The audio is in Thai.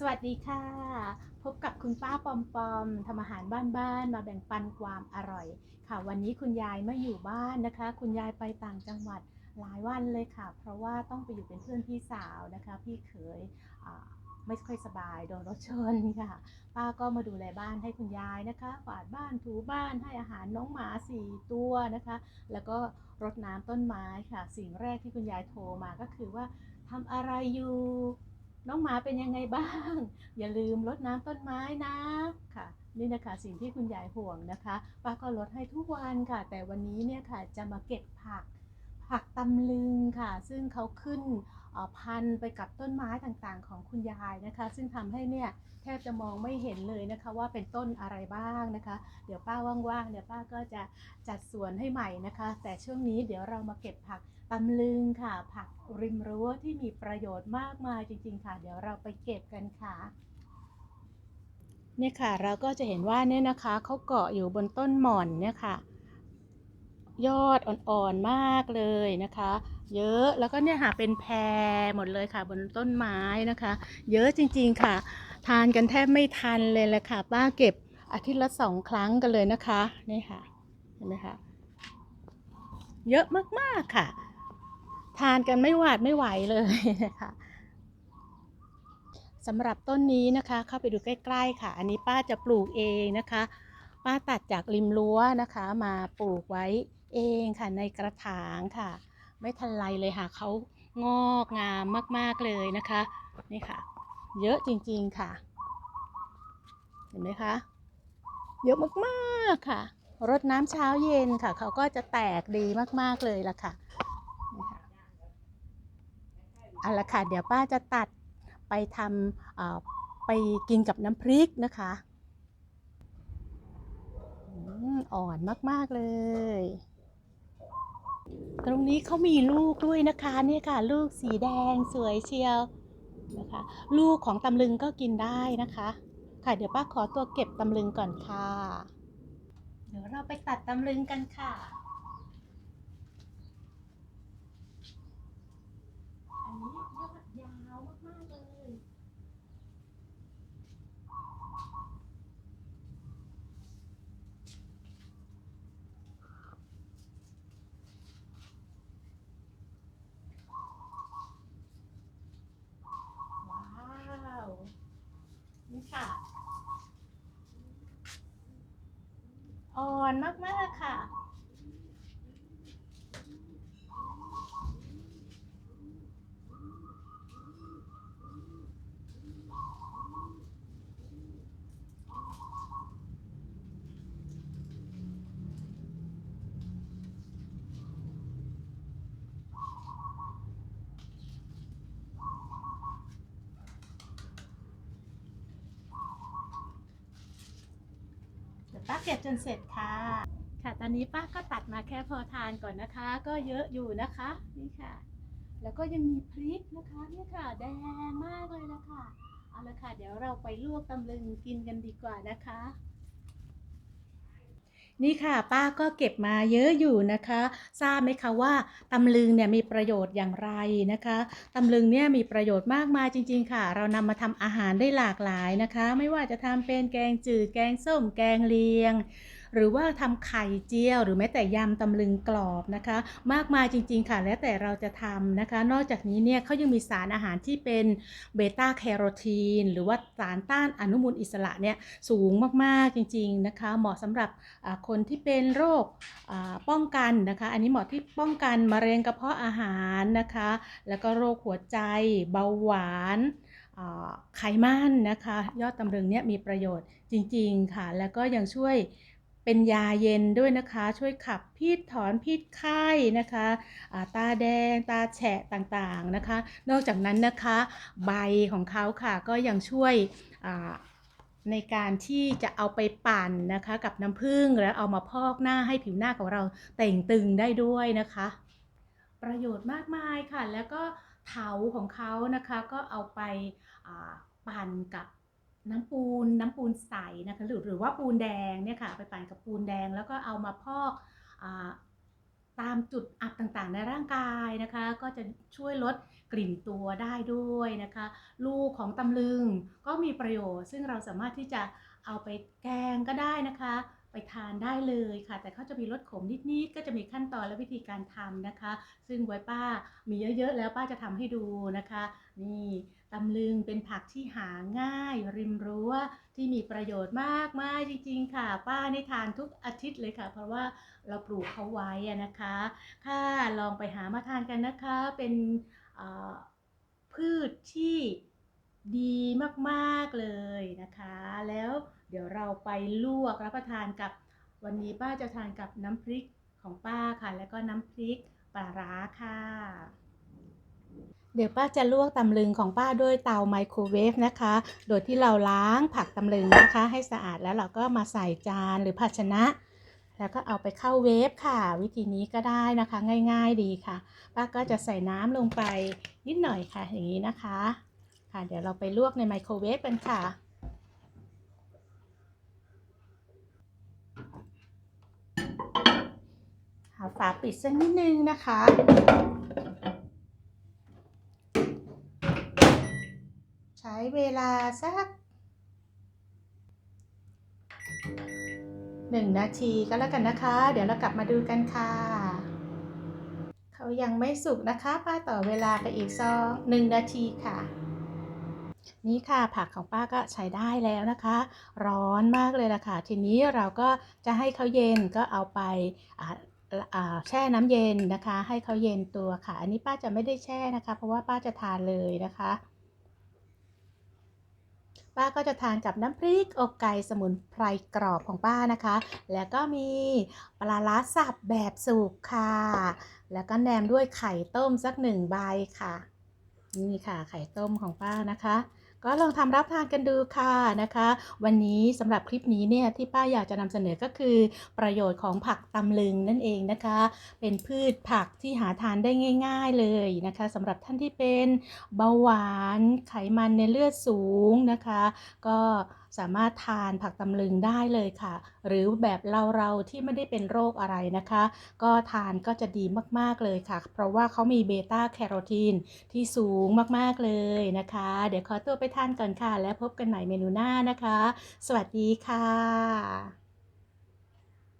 สวัสดีค่ะ พบกับคุณป้าปอมปอมทำอาหารบ้านๆมาแบ่งปันความอร่อย ค่ะ วันนี้คุณยายไม่อยู่บ้านนะคะ คุณยายไปต่างจังหวัดหลายวันเลยค่ะ เพราะว่าต้องไปอยู่เป็นเพื่อนพี่สาวนะคะ พี่เขยไม่ค่อยสบายโดนรถชนค่ะ ป้าก็มาดูแลบ้านให้คุณยายนะคะกวาดบ้านถูบ้านให้อาหารน้องหมาสี่ตัวนะคะ แล้วก็รดน้ำต้นไม้ค่ะ สิ่งแรกที่คุณยายโทรมาก็คือว่าทำอะไรอยู่ น้องหมาเป็นยังไงบ้าง อย่าลืมรดน้ำต้นไม้นะค่ะ นี่นะคะสิ่งที่คุณยายห่วงนะคะป้าก็ลดให้ทุกวันค่ะ แต่วันนี้เนี่ยค่ะจะมาเก็บผัก ผักตำลึงค่ะ ซึ่งเขาขึ้นพันไปกับต้นไม้ต่างๆ ของคุณยายนะคะ ซึ่งทำให้เนี่ยแทบจะมองไม่เห็นเลยนะคะ ว่าเป็นต้นอะไรบ้างนะคะ เดี๋ยวป้าว่างๆเดี๋ยวป้าก็จะจัดสวนให้ใหม่นะคะ แต่ช่วงนี้เดี๋ยวเรามาเก็บผัก ตำลึงค่ะ ผักริมรั้วที่มีประโยชน์มากมายจริง ๆ ค่ะ เดี๋ยวเราไปเก็บกันค่ะเนี่ยค่ะเราก็จะเห็นว่าเนี่ยนะคะเขาเกาะอยู่บนต้นหม่อนเนี่ยค่ะ ยอดอ่อนๆมากเลยนะคะ เยอะแล้วก็เนี่ยค่ะเป็นแพรหมดเลยค่ะ บนต้นไม้นะคะ เยอะจริงๆค่ะ ทานกันแทบไม่ทันเลยแหละค่ะ ป้าเก็บอาทิตย์ละสองครั้งกันเลยนะคะนี่ค่ะเห็นไหมคะเยอะมากๆค่ะ ทานกันไม่หวาดไม่ไหวเลยนะคะสำหรับต้นนี้นะคะ เข้าไปดูใกล้ ๆ ค่ะ อันนี้ป้าจะปลูกเองนะคะ ป้าตัดจากริมรั้วนะคะ มาปลูกไว้เองค่ะในกระถางค่ะ ไม่ทันไรเลยค่ะเขางอกงามมากๆเลยนะคะ นี่ค่ะ เยอะจริงๆค่ะ เห็นไหมคะ เยอะมากๆค่ะ รดน้ำเช้าเย็นค่ะ เขาก็จะแตกดีมากๆเลยล่ะค่ะนี่ค่ะ เอาละค่ะเดี๋ยวป้าจะตัดไปทำไปกินกับน้ำพริกนะคะอ่อนมาก ๆ เลย ตรงนี้เขามีลูกด้วยนะคะนี่ค่ะ ลูกสีแดงสวยเชียวนะคะ ลูกของตำลึงก็กินได้นะคะ ค่ะเดี๋ยวป้าขอตัวเก็บตำลึงก่อนค่ะ เดี๋ยวเราไปตัดตำลึงกันค่ะ อันนี้ยอดยาวมากๆเลย ว้าว นี่ค่ะ อ่อนมากๆค่ะ ป้าเก็บจนเสร็จค่ะ ค่ะ ตอนนี้ป้าก็ตัดมาแค่พอทานก่อนนะคะ ก็เยอะอยู่นะคะ นี่ค่ะ แล้วก็ยังมีพริกนะคะนี่ค่ะ แดงมากเลยละค่ะ เอาละค่ะ เดี๋ยวเราไปลวกตำลึงกินกันดีกว่านะคะ นี่ค่ะป้าก็เก็บมาเยอะอยู่นะคะ ทราบไหมคะว่าตำลึงเนี่ยมีประโยชน์อย่างไรนะคะตำลึงเนี่ยมีประโยชน์มากมายจริง ๆ ค่ะ เรานำมาทำอาหารได้หลากหลายนะคะ ไม่ว่าจะทำเป็นแกงจืดแกงส้มแกงเลียง หรือว่าทำไข่เจียว หรือแม้แต่ยำตำลึงกรอบนะคะ มากมายจริง ๆ ค่ะ แล้วแต่เราจะทำนะคะ นอกจากนี้เนี่ยเขายังมีสารอาหารที่เป็นเบต้าแคโรทีน หรือว่าสารต้านอนุมูลอิสระเนี่ยสูงมากๆจริง ๆนะคะ เหมาะสำหรับคนที่เป็นโรคป้องกันนะคะ อันนี้เหมาะที่ป้องกันมะเร็งกระเพาะอาหารนะคะ แล้วก็โรคหัวใจเบาหวานไขมันนะคะ ยอดตำลึงเนี่ยมีประโยชน์จริง ๆ ค่ะ แล้วก็ยังช่วย เป็นยาเย็นด้วยนะคะ ช่วยขับพิษถอนพิษไข้นะคะาตาแดงตาแฉะต่างๆนะคะ นอกจากนั้นนะคะใบของเขาค่ะก็ยังช่วยในการที่จะเอาไปปั่นนะคะกับน้ำผึ้งแล้วเอามาพอกหน้าให้ผิวหน้าของเราเต่งตึงได้ด้วยนะคะ ประโยชน์มากมายค่ะ แล้วก็เถาของเขานะคะก็เอาไปปั่นกับ น้ำปูนน้ำปูนใสนะคะหรือหรือว่าปูนแดงเนี่ยค่ะไปปั่นกับปูนแดงแล้วก็เอามาพอกอตามจุดอับต่างๆในร่างกายนะคะ ก็จะช่วยลดกลิ่นตัวได้ด้วยนะคะ ลูกของตำลึงก็มีประโยชน์ ซึ่งเราสามารถที่จะเอาไปแกงก็ได้นะคะ ไปทานได้เลยค่ะ แต่เขาจะมีรสขมนิดๆก็จะมีขั้นตอนและวิธีการทำนะคะ ซึ่งไว้ป้ามีเยอะๆแล้วป้าจะทำให้ดูนะคะ นี่ตำลึงเป็นผักที่หาง่าย ริมรั้วที่มีประโยชน์มากมายจริงๆ ค่ะ ป้านี่ทานทุกอาทิตย์เลยค่ะ เพราะว่าเราปลูกเขาไว้นะคะค่ะลองไปหามาทานกันนะคะเป็นพืชที่ดีมาก ๆ เลยนะคะ แล้ว ดี๋ยวเราไปลวกรับประทานกับวันนี้ป้าจะทานกับน้ำพริกของป้าค่ะ แล้วก็น้ำพริกปลาร้าค่ะ เดี๋ยวป้าจะลวกตำลึงของป้าด้วยเตาไมโครเวฟนะคะ โดยที่เราล้างผักตำลึงนะคะ ให้สะอาดแล้วเราก็มาใส่จานหรือภาชนะ แล้วก็เอาไปเข้าเวฟค่ะ วิธีนี้ก็ได้นะคะ ง่าย ๆดีค่ะ ป้าก็จะใส่น้ำลงไปนิดหน่อยค่ะอย่างนี้นะคะ ค่ะ เดี๋ยวเราไปลวกในไมโครเวฟกันค่ะ หาฝาปิดสักนิดนึงนะคะ ใช้เวลาสักหนึ่งนาทีก็แล้วกันนะคะ เดี๋ยวเรากลับมาดูกันค่ะ เขายังไม่สุกนะคะป้าต่อเวลาไปอีกซองหนึ่งนาทีค่ะนี่ค่ะผักของป้าก็ใช้ได้แล้วนะคะ ร้อนมากเลยล่ะค่ะ ทีนี้เราก็จะให้เขาเย็นก็เอาไปอ่า แช่น้ำเย็นนะคะ ให้เขาเย็นตัวค่ะ อันนี้ป้าจะไม่ได้แช่นะคะ เพราะว่าป้าจะทานเลยนะคะ ป้าก็จะทานกับน้ำพริกอกไก่สมุนไพรกรอบของป้านะคะ แล้วก็มีปลาร้าสับแบบสุกค่ะ แล้วก็แนมด้วยไข่ต้มสักหนึ่งใบค่ะ นี่ค่ะไข่ต้มของป้านะคะ ก็ลองทำรับทานกันดูค่ะนะคะ วันนี้สำหรับคลิปนี้เนี่ยที่ป้าอยากจะนำเสนอก็คือ ประโยชน์ของผักตำลึงนั่นเองนะคะ เป็นพืชผักที่หาทานได้ง่าย ๆเลยนะคะสำหรับท่านที่เป็นเบาหวานไขมันในเลือดสูงนะคะ ก็ สามารถทานผักตำลึงได้เลยค่ะ หรือแบบเราๆที่ไม่ได้เป็นโรคอะไรนะคะ ก็ทานก็จะดีมากๆเลยค่ะ เพราะว่าเขามีเบต้าแคโรทีนที่สูงมากๆเลยนะคะ เดี๋ยวขอตัวไปทานก่อนค่ะ แล้วพบกันใหม่เมนูหน้านะคะ สวัสดีค่ะ